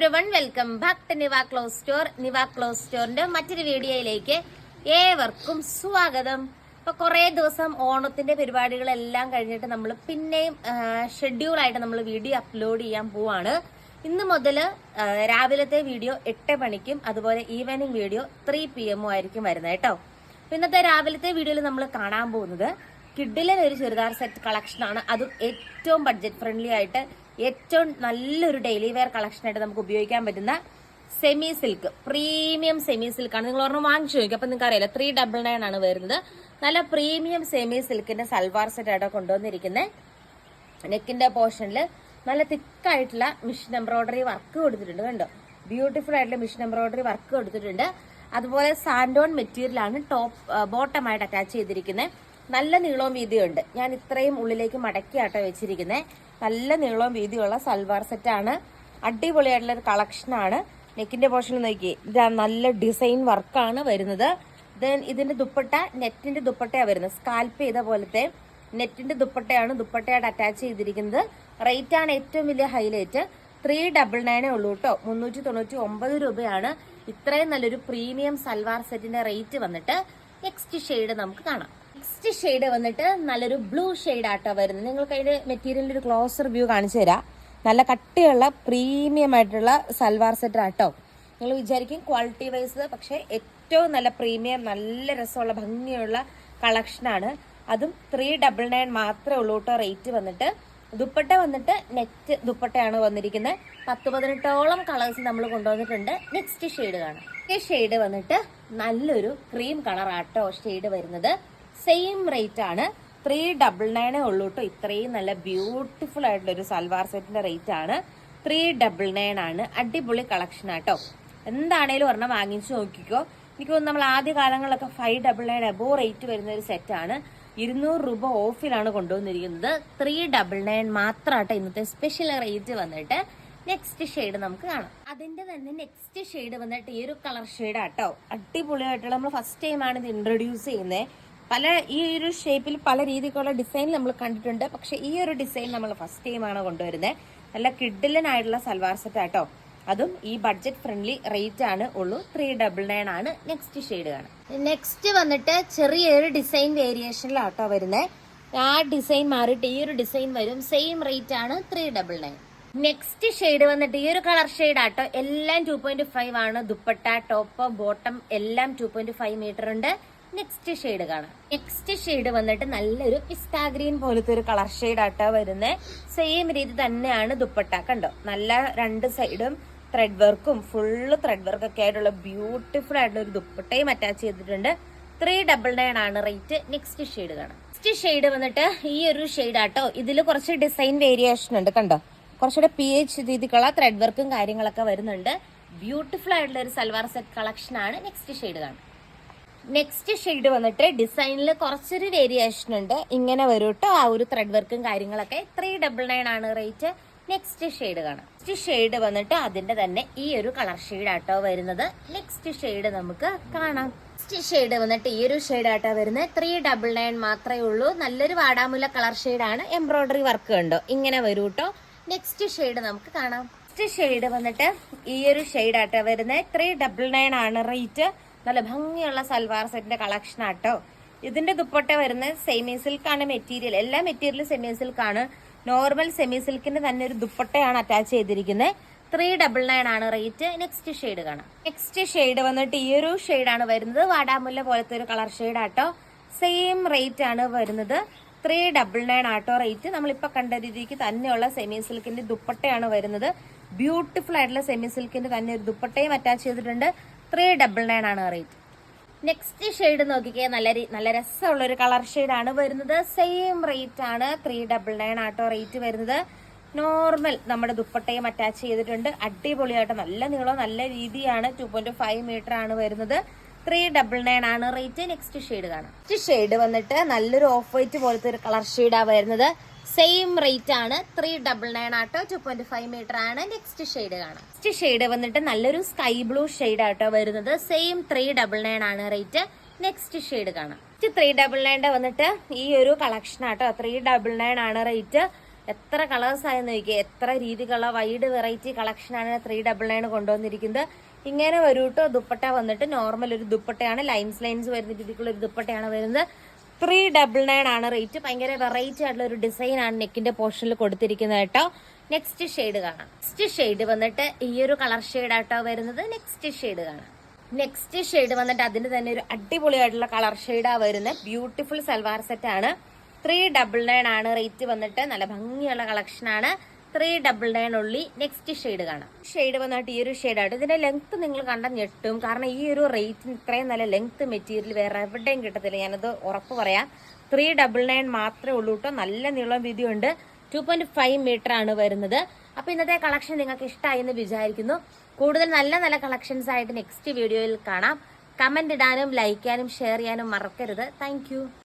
Everyone welcome back to clothes store Niva clothes സ്റ്റോറിന്റെ മറ്റൊരു വീഡിയോയിലേക്ക് ഏവർക്കും സ്വാഗതം. ഇപ്പൊ കുറെ ദിവസം ഓണത്തിന്റെ പരിപാടികളെല്ലാം കഴിഞ്ഞിട്ട് നമ്മൾ പിന്നെയും ഷെഡ്യൂൾ ആയിട്ട് നമ്മൾ വീഡിയോ അപ്ലോഡ് ചെയ്യാൻ പോവാണ്. ഇന്ന് മുതൽ രാവിലത്തെ വീഡിയോ എട്ട് മണിക്കും അതുപോലെ ഈവനിങ് വീഡിയോ ത്രീ പി എമ്മും ആയിരിക്കും വരുന്നത് കേട്ടോ. ഇന്നത്തെ രാവിലത്തെ വീഡിയോയിൽ നമ്മൾ കാണാൻ പോകുന്നത് കിഡിലെ ഒരു ചുരിദാർ സെറ്റ് കളക്ഷൻ ആണ്. അതും ഏറ്റവും ബഡ്ജറ്റ് ഫ്രണ്ട്ലി ആയിട്ട് ഏറ്റവും നല്ലൊരു ഡെയിലി വെയർ കളക്ഷൻ ആയിട്ട് നമുക്ക് ഉപയോഗിക്കാൻ പറ്റുന്ന semi silk premium semi silk ആണ്. നിങ്ങൾ ഒരെണ്ണം വാങ്ങിച്ചു നോക്കി അപ്പൊ നിങ്ങൾക്ക് അറിയില്ല ത്രീ ഡബിൾ നയൻ ആണ് വരുന്നത്. നല്ല പ്രീമിയം സെമി സിൽക്കിന്റെ സൽവാർ സെറ്റ് ആയിട്ട് കൊണ്ടുവന്നിരിക്കുന്നത് നെക്കിന്റെ പോർഷനിൽ നല്ല തിക്കായിട്ടുള്ള മിഷൻ എംബ്രോയിഡറി വർക്ക് കൊടുത്തിട്ടുണ്ട് കണ്ടോ? ബ്യൂട്ടിഫുൾ ആയിട്ടുള്ള മിഷൻ എംബ്രോയിഡറി വർക്ക് കൊടുത്തിട്ടുണ്ട്. അതുപോലെ സാൻഡോൺ മെറ്റീരിയൽ ആണ് ടോപ്പ് ബോട്ടമായിട്ട് അറ്റാച്ച് ചെയ്തിരിക്കുന്നത് നല്ല നീളവും വീതിയുണ്ട്. ഞാൻ ഇത്രയും ഉള്ളിലേക്ക് മടക്കിയാട്ടോ വെച്ചിരിക്കുന്നത് നല്ല നീളവും വീതിയുള്ള സൽവാർ സെറ്റാണ് അടിപൊളിയായിട്ടുള്ള ഒരു കളക്ഷനാണ് നെക്കിന്റെ പോർഷൻ നോക്കി ഇതാ നല്ല ഡിസൈൻ വർക്കാണ് വരുന്നത്. ദെൻ ഇതിന്റെ ദുപ്പട്ട നെറ്റിന്റെ ദുപ്പട്ടയാണ് വരുന്നത്. സ്കാൽപ്പ് ചെയ്ത പോലത്തെ നെറ്റിന്റെ ദുപ്പട്ടയാണ് ദുപ്പട്ടയായിട്ട് അറ്റാച്ച് ചെയ്തിരിക്കുന്നത്. റേറ്റ് ആണ് ഏറ്റവും വലിയ ഹൈലൈറ്റ് ത്രീ ഡബിൾ നയനേ ഉള്ളൂ കേട്ടോ മുന്നൂറ്റി തൊണ്ണൂറ്റി ഒമ്പത് രൂപയാണ്. ഇത്രയും നല്ലൊരു പ്രീമിയം സൽവാർ സെറ്റിന്റെ റേറ്റ് വന്നിട്ട് നെക്സ്റ്റ് ഷെയ്ഡ് നമുക്ക് കാണാം. നെക്സ്റ്റ് ഷെയ്ഡ് വന്നിട്ട് നല്ലൊരു ബ്ലൂ ഷെയ്ഡ് ആട്ടോ വരുന്നത്. നിങ്ങൾക്ക് അതിന്റെ മെറ്റീരിയലിന്റെ ഒരു ക്ലോസർ വ്യൂ കാണിച്ചു തരാം. നല്ല കട്ടിയുള്ള പ്രീമിയം ആയിട്ടുള്ള സൽവാർ സെറ്റ് ആട്ടോ. നിങ്ങൾ വിചാരിക്കും ക്വാളിറ്റി വൈസ് പക്ഷേ ഏറ്റവും നല്ല പ്രീമിയം നല്ല രസമുള്ള ഭംഗിയുള്ള കളക്ഷനാണ് അതും ത്രീ ഡബിൾ നയൻ മാത്രമേ ഉള്ളൂ കേട്ടോ റേറ്റ് വന്നിട്ട്. ദുപ്പട്ട വന്നിട്ട് നെറ്റ് ദുപ്പട്ടയാണ് വന്നിരിക്കുന്നത്. പത്ത് പതിനെട്ടോളം കളേഴ്സ് നമ്മൾ കൊണ്ടുവന്നിട്ടുണ്ട്. നെക്സ്റ്റ് ഷെയ്ഡ് കാണാം. ഈ ഷെയ്ഡ് വന്നിട്ട് നല്ലൊരു ക്രീം കളർ ആട്ടോ ഷെയ്ഡ് വരുന്നത്. സെയിം റേറ്റ് ആണ്. ത്രീ ഡബിൾ നയനേ ഉള്ളൂ കേട്ടോ ഇത്രയും നല്ല ബ്യൂട്ടിഫുൾ ആയിട്ടുള്ള ഒരു സൽവാർ സെറ്റിന്റെ റേറ്റ് ആണ്. ത്രീ ഡബിൾ നയൻ ആണ്. അടിപൊളി കളക്ഷൻ ആട്ടോ. എന്താണേലും ഒരെണ്ണം വാങ്ങിച്ചു നോക്കിക്കോ. എനിക്ക് നമ്മൾ ആദ്യ കാലങ്ങളിലൊക്കെ five double nine above rate വരുന്ന ഒരു സെറ്റാണ് ഇരുന്നൂറ് രൂപ ഓഫിലാണ് കൊണ്ടുവന്നിരിക്കുന്നത്. ത്രീ ഡബിൾ നയൻ മാത്രമാട്ടോ ഇന്നത്തെ സ്പെഷ്യൽ റേറ്റ് വന്നിട്ട്. നെക്സ്റ്റ് ഷെയ്ഡ് നമുക്ക് കാണാം. അതിന്റെ തന്നെ നെക്സ്റ്റ് ഷെയ്ഡ് വന്നിട്ട് ഈ ഒരു കളർ ഷെയ്ഡ് ആട്ടോ. അടിപൊളിയായിട്ടുള്ള നമ്മൾ ഫസ്റ്റ് ടൈം ആണ് ഇത് ഇൻട്രൊഡ്യൂസ് ചെയ്യുന്നത് പല ഈ ഒരു ഷേപ്പിൽ പല രീതിക്കുള്ള ഡിസൈൻ നമ്മൾ കണ്ടിട്ടുണ്ട്. പക്ഷെ ഈ ഒരു ഡിസൈൻ നമ്മൾ ഫസ്റ്റ് ടൈമാണ് ആണ് കൊണ്ടുവരുന്നത് നല്ല കിഡിലനായിട്ടുള്ള സൽവാർ സെറ്റ് ആട്ടോ. അതും ഈ ബഡ്ജറ്റ് ഫ്രണ്ട്ലി റേറ്റ് ആണ് ഉള്ളൂ. ത്രീ ഡബിൾ നയൻ ആണ് നെക്സ്റ്റ് ഷെയ്ഡ് കാണാം നെക്സ്റ്റ് വന്നിട്ട് ചെറിയൊരു ഡിസൈൻ വേരിയേഷനിലാട്ടോ വരുന്നത് ആ ഡിസൈൻ മാറിയിട്ട് ഈ ഒരു ഡിസൈൻ വരും. സെയിം റേറ്റ് ആണ് three double nine next shade വന്നിട്ട് ഈ ഒരു കളർ ഷെയ്ഡ് ആട്ടോ. എല്ലാം ടു പോയിന്റ് ഫൈവ് ആണ്. ദുപ്പട്ട ടോപ്പ് ബോട്ടം എല്ലാം ടു പോയിന്റ് ഫൈവ് മീറ്റർ ഉണ്ട്. നെക്സ്റ്റ് ഷെയ്ഡ് കാണാം. നെക്സ്റ്റ് ഷെയ്ഡ് വന്നിട്ട് നല്ലൊരു പിസ്താ ഗ്രീൻ പോലത്തെ ഒരു കളർ ഷെയ്ഡ് ആട്ടോ വരുന്നത് സെയിം രീതി തന്നെയാണ് ദുപ്പട്ട. കണ്ടോ? നല്ല രണ്ട് സൈഡും ത്രെഡ് വർക്കും ഫുള്ള് ത്രെഡ് വർക്ക് ഒക്കെ ആയിട്ടുള്ള ബ്യൂട്ടിഫുൾ ആയിട്ടുള്ള ഒരു ദുപ്പട്ടയും അറ്റാച്ച് ചെയ്തിട്ടുണ്ട്. ത്രീ ഡബിൾ നയൻ ആണ് റേറ്റ് നെക്സ്റ്റ് ഷെയ്ഡ് കാണാം. നെക്സ്റ്റ് ഷെയ്ഡ് വന്നിട്ട് ഈ ഒരു ഷെയ്ഡ് ആട്ടോ. ഇതിൽ കുറച്ച് ഡിസൈൻ വേരിയേഷൻ ഉണ്ട്. കണ്ടോ? കുറച്ചുകൂടെ പി എച്ച് രീതിക്കുള്ള ത്രെഡ് വർക്കും കാര്യങ്ങളൊക്കെ വരുന്നുണ്ട്. ബ്യൂട്ടിഫുൾ ആയിട്ടുള്ള ഒരു സൽവാർ സെറ്റ് കളക്ഷൻ ആണ്. നെക്സ്റ്റ് ഷെയ്ഡ് കാണാം. നെക്സ്റ്റ് ഷെയ്ഡ് വന്നിട്ട് ഡിസൈനിൽ കുറച്ചൊരു വേരിയേഷൻ ഉണ്ട്. ഇങ്ങനെ വരും കേട്ടോ ആ ഒരു ത്രെഡ് വർക്കും കാര്യങ്ങളൊക്കെ. ത്രീ ഡബിൾ നയൻ ആണ് റേറ്റ് നെക്സ്റ്റ് ഷെയ്ഡ് കാണാം. നെക്സ്റ്റ് ഷെയ്ഡ് വന്നിട്ട് അതിന്റെ തന്നെ ഈ ഒരു കളർ ഷെയ്ഡ് ആട്ടോ വരുന്നത്. നെക്സ്റ്റ് ഷെയ്ഡ് നമുക്ക് കാണാം. നെക്സ്റ്റ് ഷെയ്ഡ് വന്നിട്ട് ഈ ഒരു ഷെയ്ഡ് ആട്ടോ വരുന്നത്. ത്രീ ഡബിൾ നയൻ മാത്രമേ ഉള്ളൂ. നല്ലൊരു വാടാമുല്ല കളർ ഷെയ്ഡാണ് എംബ്രോയിഡറി വർക്ക് ഉണ്ടോ ഇങ്ങനെ വരൂ കേട്ടോ നെക്സ്റ്റ് ഷെയ്ഡ് നമുക്ക് കാണാം. നെക്സ്റ്റ് ഷെയ്ഡ് വന്നിട്ട് ഈ ഒരു ഷെയ്ഡ് ആട്ടോ വരുന്നത്. ത്രീ ഡബിൾ നയൻ ആണ് റേറ്റ് നല്ല ഭംഗിയുള്ള സൽവാർ സെറ്റിന്റെ കളക്ഷൻ ആട്ടോ. ഇതിന്റെ ദുപ്പട്ട വരുന്നത് സെമി സിൽക്കാണ് മെറ്റീരിയൽ എല്ലാ മെറ്റീരിയലും സെമി സിൽക്കാണ് നോർമൽ സെമി സിൽക്കിന്റെ തന്നെ ഒരു ദുപ്പട്ടയാണ് അറ്റാച്ച് ചെയ്തിരിക്കുന്നത് ത്രീ ഡബിൾ നയൻ ആണ് റേറ്റ് നെക്സ്റ്റ് ഷെയ്ഡ് കാണാം. നെക്സ്റ്റ് ഷെയ്ഡ് വന്നിട്ട് ഈ ഒരു ഷെയ്ഡാണ് വരുന്നത്. വാടാമുല്ല പോലത്തെ ഒരു കളർ ഷെയ്ഡ് ആട്ടോ. സെയിം റേറ്റ് ആണ് വരുന്നത്. ത്രീ ഡബിൾ നയൻ ആട്ടോ റേറ്റ് നമ്മളിപ്പോ കണ്ട രീതിക്ക് തന്നെയുള്ള സെമി സിൽക്കിന്റെ ദുപ്പട്ടയാണ് വരുന്നത്. ബ്യൂട്ടിഫുൾ ആയിട്ടുള്ള സെമി സിൽക്കിന്റെ തന്നെ ഒരു ദുപ്പട്ടയും അറ്റാച്ച് ചെയ്തിട്ടുണ്ട്. ത്രീ ഡബിൾ നയൻ ആണ് റേറ്റ് നെക്സ്റ്റ് ഷെയ്ഡ് നോക്കിക്കേ നല്ല നല്ല രസമുള്ള ഒരു കളർ ആണ് വരുന്നത്. സെയിം റേറ്റ് ആണ് ത്രീ ഡബിൾ നയൻ ആട്ടോ റേറ്റ് വരുന്നത്. നോർമൽ നമ്മുടെ ദുപ്പട്ടയും അറ്റാച്ച് ചെയ്തിട്ടുണ്ട്. അടിപൊളിയായിട്ട് നല്ല നീളം നല്ല രീതിയാണ് ടു പോയിന്റ് ഫൈവ് മീറ്റർ ആണ് വരുന്നത്. ത്രീ ഡബിൾ നയൻ ആണ് റേറ്റ് നെക്സ്റ്റ് ഷെയ്ഡ് കാണാം. നെക്സ്റ്റ് ഷെയ്ഡ് വന്നിട്ട് നല്ലൊരു ഓഫ് വൈറ്റ് പോലത്തെ ഒരു കളർ ഷെയ്ഡാണ് വരുന്നത്. സെയിം റേറ്റ് ആണ്. ത്രീ ഡബിൾ നയൻ ആട്ടോ. ടു പോയിന്റ് ഫൈവ് മീറ്റർ ആണ്. നെക്സ്റ്റ് ഷെയ്ഡ് കാണാം. നെക്സ്റ്റ് ഷെയ്ഡ് വന്നിട്ട് നല്ലൊരു സ്കൈ ബ്ലൂ ഷെയ്ഡ് ആട്ടോ വരുന്നത്. സെയിം ത്രീ ഡബിൾ നയൻ ആണ് റേറ്റ് നെക്സ്റ്റ് ഷെയ്ഡ് കാണാം. നെക്സ്റ്റ് ത്രീ ഡബിൾ നയന്റെ വന്നിട്ട് ഈ ഒരു കളക്ഷൻ ആട്ടോ. ത്രീ ഡബിൾ നയൻ ആണ് റേറ്റ് എത്ര കളേഴ്സ് ആയെന്ന് ചോദിക്കുക എത്ര രീതിക്കുള്ള വൈഡ് വെറൈറ്റി കളക്ഷനാണ് ത്രീ ഡബിൾ നയൻ കൊണ്ടുവന്നിരിക്കുന്നത്. ഇങ്ങനെ വരൂട്ടോ. ദുപ്പട്ട വന്നിട്ട് നോർമൽ ഒരു ദുപ്പട്ടയാണ്. ലൈൻസ് ലൈൻസ് വരുന്ന രീതിക്കുള്ള ഒരു ദുപ്പട്ടയാണ് വരുന്നത്. ത്രീ ഡബിൾ നയൻ ആണ് റേറ്റ്. ഭയങ്കര വെറൈറ്റി ആയിട്ടുള്ള ഒരു ഡിസൈൻ ആണ് നെക്കിന്റെ പോർഷനിൽ കൊടുത്തിരിക്കുന്നത് കേട്ടോ. നെക്സ്റ്റ് ഷെയ്ഡ് കാണാം. നെക്സ്റ്റ് ഷെയ്ഡ് വന്നിട്ട് ഈ ഒരു കളർ ഷെയ്ഡ് ആട്ടോ വരുന്നത്. നെക്സ്റ്റ് ഷെയ്ഡ് കാണാം. നെക്സ്റ്റ് ഷെയ്ഡ് വന്നിട്ട് അതിന് തന്നെ ഒരു അടിപൊളിയായിട്ടുള്ള കളർ ഷെയ്ഡാ വരുന്നത്. ബ്യൂട്ടിഫുൾ സൽവാർ സെറ്റ് ആണ്. ത്രീ ഡബിൾ നയൻ ആണ് റേറ്റ് വന്നിട്ട്. നല്ല ഭംഗിയുള്ള കളക്ഷൻ ആണ്. ത്രീ ഡബിൾ നയൻ ഉള്ളി നെക്സ്റ്റ് ഷെയ്ഡ് കാണാം. ഷെയ്ഡ് വന്നിട്ട് ഈ ഒരു ഷെയ്ഡായിട്ട് ഇതിന്റെ ലെങ്ത് നിങ്ങൾ കണ്ട ഞെട്ടും. കാരണം ഈ ഒരു റേറ്റിന് ഇത്രയും നല്ല ലെങ്ത് മെറ്റീരിയൽ വേറെ എവിടെയും കിട്ടത്തില്ല. ഞാനത് ഉറപ്പ് പറയാം. ത്രീ ഡബിൾ നയൻ മാത്രമേ ഉള്ളൂ കേട്ടോ നല്ല നീളം വീതിയുണ്ട്. ടു പോയിന്റ് ഫൈവ് മീറ്റർ ആണ് വരുന്നത്. അപ്പൊ ഇന്നത്തെ കളക്ഷൻ നിങ്ങൾക്ക് ഇഷ്ടമായി എന്ന് വിചാരിക്കുന്നു. കൂടുതൽ നല്ല നല്ല കളക്ഷൻസ് ആയിട്ട് നെക്സ്റ്റ് വീഡിയോയിൽ കാണാം. കമന്റ് ഇടാനും ലൈക്ക് ചെയ്യാനും ഷെയർ ചെയ്യാനും മറക്കരുത്. താങ്ക്